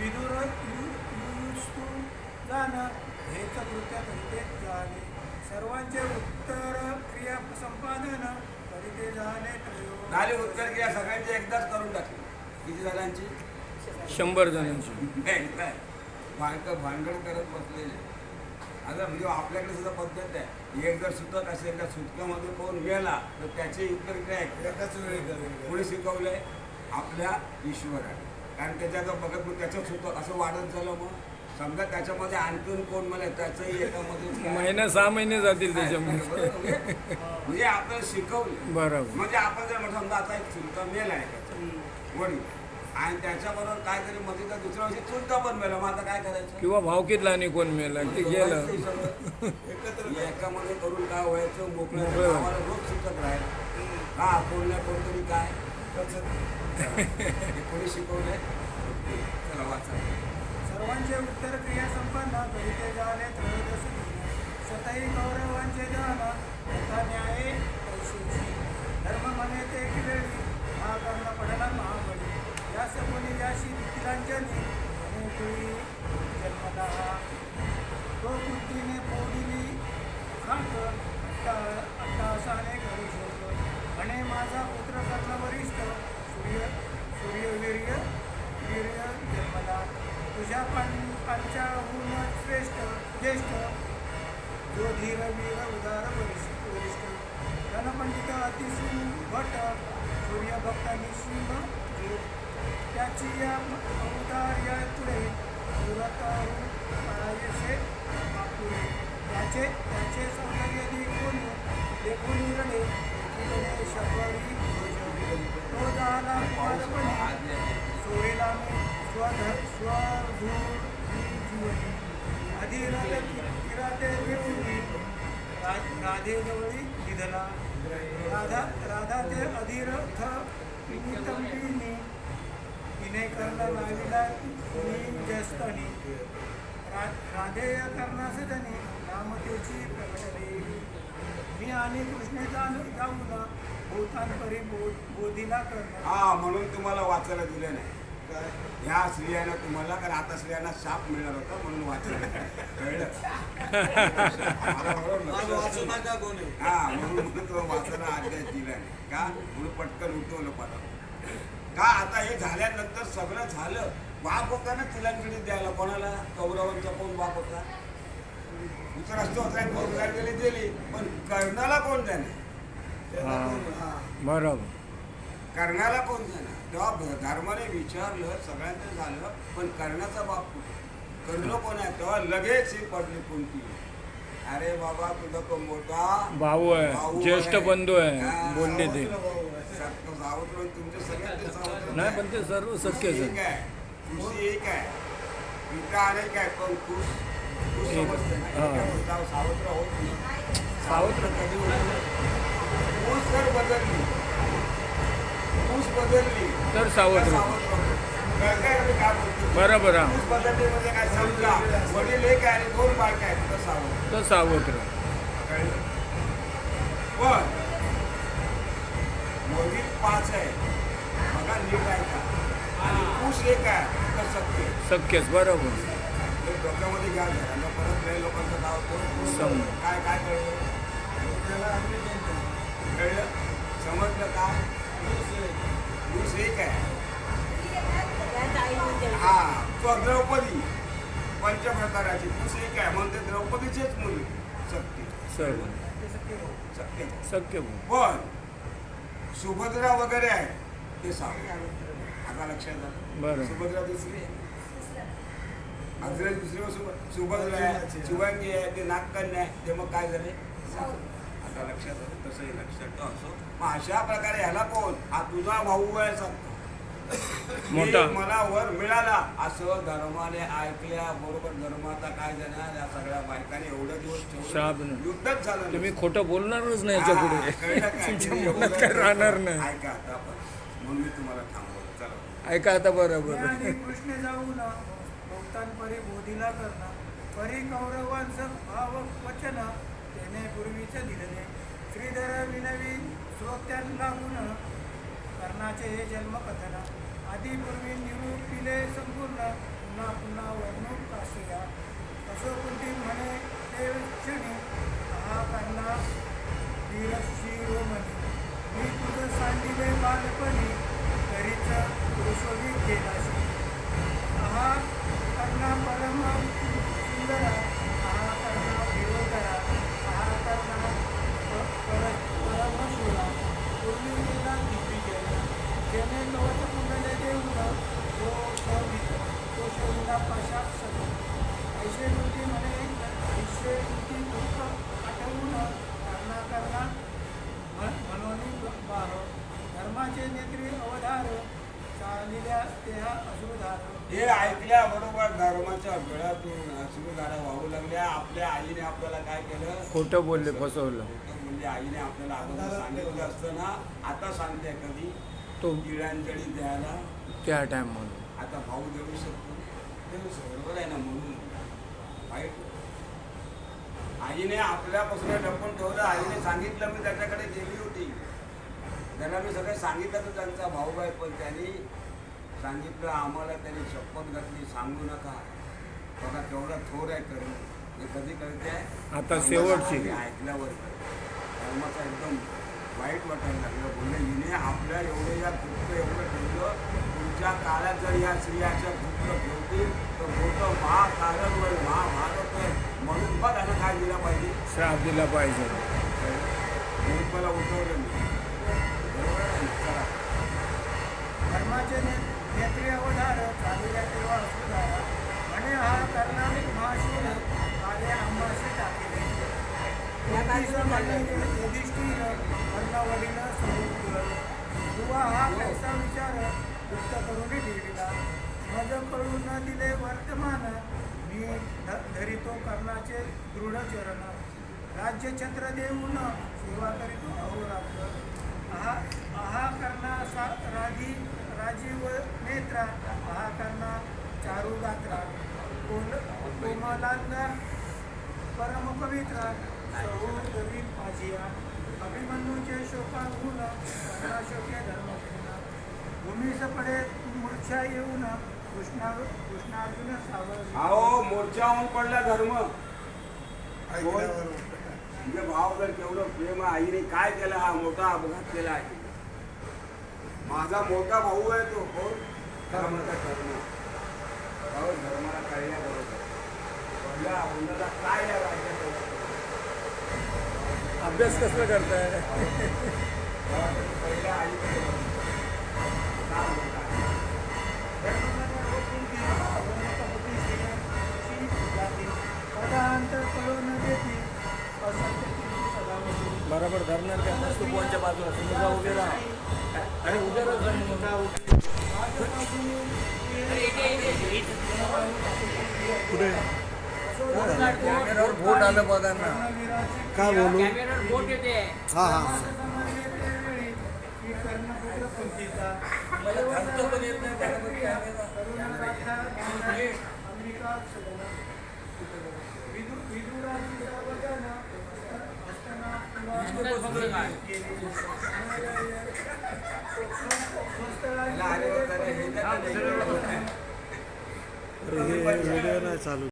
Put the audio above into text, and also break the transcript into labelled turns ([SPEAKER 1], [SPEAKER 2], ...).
[SPEAKER 1] विदुर युस्तु जाण हेच कृत्य करीते झाले सर्वांचे उत्तर क्रिया संपादन करीते झाले
[SPEAKER 2] झाले उत्तर क्रिया सगळ्यांची एकदाच करून टाकली. किती जणांची
[SPEAKER 3] शंभर जणांची.
[SPEAKER 2] एकदा भांडण करत बसलेले. आता म्हणजे आपल्याकडे सुद्धा पद्धत आहे. एक जर सुतक असेल त्या सुतकामध्ये कोण गेला तर त्याची उत्तर काय एकाच वेळी कोणी शिकवलंय? आपल्या ईश्वराने. कारण त्याच्याकडे बघत मग त्याचं सुतक असं वाढत झालं मग. समजा त्याच्यामध्ये आणखीन कोण मला त्याचंही एकामध्ये काय?
[SPEAKER 3] महिना सहा महिने जातील
[SPEAKER 2] काय?
[SPEAKER 3] त्याच्यामध्ये.
[SPEAKER 2] म्हणजे म्हणजे आपल्याला शिकवलं.
[SPEAKER 3] बरोबर.
[SPEAKER 2] म्हणजे आपण जर म्हटलं समजा आता एक चुलता मेल आहे त्याचा वडील. आणि त्याच्याबरोबर काहीतरी मध्ये तर दुसऱ्या वर्षी चुलता पण मेला मग आता काय करायचं?
[SPEAKER 3] किंवा भावकीतला आणि कोण मेला की गेलं.
[SPEAKER 2] एकत्र एकामध्ये करून काय व्हायचं मोकळं रोज शिकत राहील हा कोण नाही कोणतरी काय. हे कोणी शिकवलंय? चला वाचा.
[SPEAKER 1] सर्वांचे उत्तर क्रिया संपन्न करीते झाले त्रयोदश दिने. सतही कौरवांचे जाण यथा न्याये पैशाची. धर्म म्हणे ते वेळी हा कर्ण पडला महाबळी. यास कोणी याशी तिलांजली आणि कुळी जन्मला तो बुद्धीने पोडिली खात धनपंडित भटक भट सूर्यभक्त निशिंब त्याची या अवतार या पुढे सुरत आयुष्य त्याचे त्याचे सौंदर्य देखून देखून रडे तिकडे शबरी तो झाला कुमारपणे सोयला मी स्वधर स्वधूर जीवनी अधिरथ किराते विपुली राधेजवळी निधला राधा राधा ते अधिरथ नितंबिनी तिने कर्ण लाविला मी जस्तनी राधेय करणास त्यांनी नामतेची प्रकटले मी आणि कृष्णे जाण जाऊन भूतांपरी बो बोधीला कर्ण
[SPEAKER 2] हा म्हणून तुम्हाला वाचायला दिलं नाही. ह्या स्त्रियांना तुम्हाला कारण आता स्त्रियांना शाप मिळणार होता म्हणून वाचायला कळलं? हा म्हणून तो वाचायला आज्ञा दिला नाही का? म्हणून पटकन उठवलं पाठवलं का आता हे झाल्यानंतर सगळं झालं? बाप होता ना तिलांजली द्यायला. कोणाला? कौरवांचा कोण बाप होता? दुसरा असतो होता दिली. पण कर्णाला कोण त्याने
[SPEAKER 3] हा. बरोबर.
[SPEAKER 2] कर्णाला कोण देणार? तेव्हा धर्माने विचारलं सगळ्यांचं झालं पण कर्णाचा बाप कुठे? कर्ण कोण आहे तेव्हा लगेच ही पडली कोणती अरे बाबा तुझा तो मोठा
[SPEAKER 3] भाऊ आहे ज्येष्ठ. बंधू आहे
[SPEAKER 2] हा,
[SPEAKER 3] बोलले ते.
[SPEAKER 2] सावत्र तुमचे सगळ्यांचे सावत्र
[SPEAKER 3] नाही पण ते सर्व सत्यच
[SPEAKER 2] एक
[SPEAKER 3] आहे
[SPEAKER 2] एक आहे. पिता अनेक आहे पण खुश
[SPEAKER 3] एक.
[SPEAKER 2] समजते ना.
[SPEAKER 3] हा.
[SPEAKER 2] एका मुद्द्यावर सावत्र होत नाही.
[SPEAKER 3] सावत्र
[SPEAKER 2] कधी होतं जर बदलली खुश बदलली.
[SPEAKER 3] तर
[SPEAKER 2] आम्ही बोलतो
[SPEAKER 3] बरोबर
[SPEAKER 2] खुश बदलली म्हणजे काय समजा वडील एक आहे आणि दोन बायका आहेत तर सावत्र
[SPEAKER 3] तर
[SPEAKER 2] कळलं? पण वडील पाच आहे बघा नीट आहे का? आणि खुश एक आहे तर सत्य
[SPEAKER 3] शक्यच बरोबर.
[SPEAKER 2] डोक्यामध्ये घ्या परत लय लोकांचं नाव
[SPEAKER 3] समजलं.
[SPEAKER 2] काय काय कळलं? आपली कोणतं? कळलं. समजलं काय खुश एक आहे. हा तो द्रौपदी पंचप्रकाराची खुश एक आहे. म्हणून ते द्रौपदीचेच मुली सत्य
[SPEAKER 3] सर्व
[SPEAKER 2] सत्य
[SPEAKER 3] शक्य
[SPEAKER 2] पण सुभद्रा वगैरे आहे ते सांग आता लक्षात आलं
[SPEAKER 3] बरं.
[SPEAKER 2] सुभद्रा दुसरी आहे. अग्रज दुसरी सुभद्रा आहे शिवांगी आहे ते नागकन्या आहे. ते मग काय झाले? आता लक्षात आलं तसंही लक्षात असो मग अशा प्रकारे ह्याला कोण? हा तुझा भाऊ आहे सांगतो. मला वर मिळाला. असं धर्माने ऐकल्या बरोबर धर्माचा काय देणार? या सगळ्या बायकांनी एवढे दिवस. युद्धच झालं.
[SPEAKER 3] तुम्ही खोटं बोलणारच नाही याच्यापुढे. राहणार नाही.
[SPEAKER 2] ऐका आता आपण. म्हणून मी तुम्हाला थांबवलं चला.
[SPEAKER 3] ऐका आता बरोबर.
[SPEAKER 1] कृष्ण जाऊन भक्तांपरी बोधीला कर्ण परी कौरवांचं भाव वचन. त्याने पूर्वीच दिलने श्रीधर विनवी श्रोत्यांना गुण कर्णाचे हे जन्मकथन. आधी पूर्वी निरूपिले संपूर्ण पुन्हा पुन्हा वर्णून काशिया असो कुंती म्हणे ते क्षणी हा कर्णा वीर शिरोमणी मी तुझं सांगितले बालपणी तरीच पुरुषोवी केला हा करना परम सुंदरा हा करना देवतरा हा करना प- पर परमशुरा पूर्वी गेला दिव्य गेला जेणे कवच कुंडले देऊन तो शोभित तो शोभिला पाशात सगळे ऐशे कृती म्हणे ऐशे कृती दुःख आठवून करना करना म्हण- म्हणून बाह धर्माचे नेत्री अवधार चालिल्या तेहा अश्रुधार
[SPEAKER 2] हे ऐकल्याबरोबर धर्माच्या गळ्यातून अश्रुधारा वाहू लागल्या. आपल्या आईने आपल्याला काय केलं?
[SPEAKER 3] खोटं बोलले फसवलं.
[SPEAKER 2] म्हणजे आईने आपल्याला अगोदर सांगितलं असतं ना आता सांगते कधी?
[SPEAKER 3] तो
[SPEAKER 2] तिळांजली द्यायला.
[SPEAKER 3] त्या टाइम म्हणून
[SPEAKER 2] आता भाऊ देऊ शकतो. बरोबर आहे ना म्हणून वाईट आईने आपल्यापासून लपून ठेवलं. आईने सांगितलं मी त्याच्याकडे गेली होती. त्यांना मी सगळं सांगितलं तर त्यांचा भाऊ आहे पण त्यांनी सांगितलं आम्हाला त्यांनी शपथ घातली सांगू नका. बघा केवढा थोर आहे करून हे कधी कळते?
[SPEAKER 3] आता शेवटची.
[SPEAKER 2] ऐकल्यावर धर्माचा एकदम वाईट वाटायला लागलं. बोलले हिने आपल्या एवढं या गुप्त एवढं ठेवलं तुमच्या काळात जर या स्त्रियाच्या गुप्त ठेवतील तर मोठं महाकारण होईल महाभारत होईल म्हणून बघ आता काय दिला पाहिजे.
[SPEAKER 3] श्राप दिला पाहिजे.
[SPEAKER 2] म्हणून मला उठवलं मी बरोबर आहे? चला.
[SPEAKER 1] धर्माचे ने- नेत्री अवधार चालिल्या तेव्हा अश्रुधारा म्हणे हा करणारी महाशूर कार्य आंबाशी कोटीचं म्हणे युधिष्ठिर किंवा हा कैसा विचार गुप्त करून ठेविला माझं कळू न दिले वर्तमान मी ध- धरितो कर्णाचे दृढ चरण राज्य छत्र देऊन सेवा करीतो अहोरात्र आहा आहा करना सा राजी राजीव नेत्रा आहा करना चारू गात्रा कोल कोमलांगा परम पवित्रा पाजिया अभिमन्यूचे शोकाहून कर्णाशोके धर्मपूर्ण भूमीस पडे मूर्छा येऊन कृष्णा कृष्णार्जुन सावर
[SPEAKER 2] अहो मोर्चाहून पडला धर्म। म्हणजे भाव जर केवढं प्रेम आईने काय केलं? हा मोठा अपघात केला आहे। माझा मोठा भाऊ आहे तो कोण धर्माचा धर्म. भाऊ धर्माला कळल्याबरोबर पहिला उन्हाला काय या राज्यात
[SPEAKER 3] अभ्यास कसला करताय? बरोबर, धरणार काय मस्त कोणच्या बाजूला. समजा उभे राहा. अरे, उभे राहा
[SPEAKER 4] कुठे?
[SPEAKER 3] कॅमेऱ्यावर बोट आलं बघा ना
[SPEAKER 4] काय बोलू हा हा.
[SPEAKER 2] हे
[SPEAKER 4] हे व्हिडिओ नाही चालू.